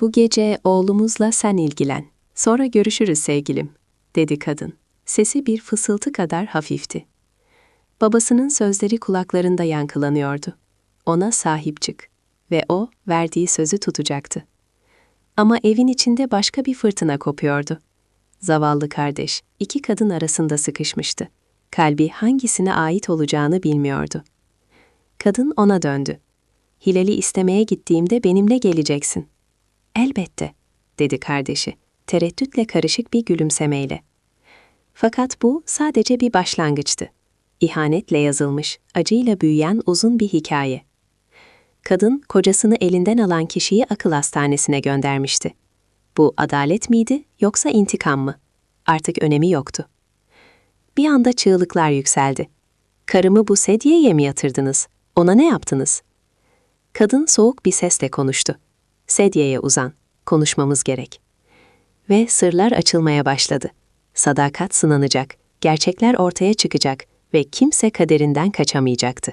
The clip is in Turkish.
Bu gece oğlumuzla sen ilgilen. Sonra görüşürüz sevgilim, dedi kadın. Sesi bir fısıltı kadar hafifti. Babasının sözleri kulaklarında yankılanıyordu. Ona sahip çık ve o verdiği sözü tutacaktı. Ama evin içinde başka bir fırtına kopuyordu. Zavallı kardeş iki kadın arasında sıkışmıştı. Kalbi hangisine ait olacağını bilmiyordu. Kadın ona döndü. Hilal'i istemeye gittiğimde benimle geleceksin. Elbette, dedi kardeşi, tereddütle karışık bir gülümsemeyle. Fakat bu sadece bir başlangıçtı. İhanetle yazılmış, acıyla büyüyen uzun bir hikaye. Kadın, kocasını elinden alan kişiyi akıl hastanesine göndermişti. Bu adalet miydi yoksa intikam mı? Artık önemi yoktu. Bir anda çığlıklar yükseldi. Karımı bu sedyeye mi yatırdınız? Ona ne yaptınız? Kadın soğuk bir sesle konuştu. Sedyeye uzan, konuşmamız gerek. Ve sırlar açılmaya başladı. Sadakat sınanacak, gerçekler ortaya çıkacak ve kimse kaderinden kaçamayacaktı.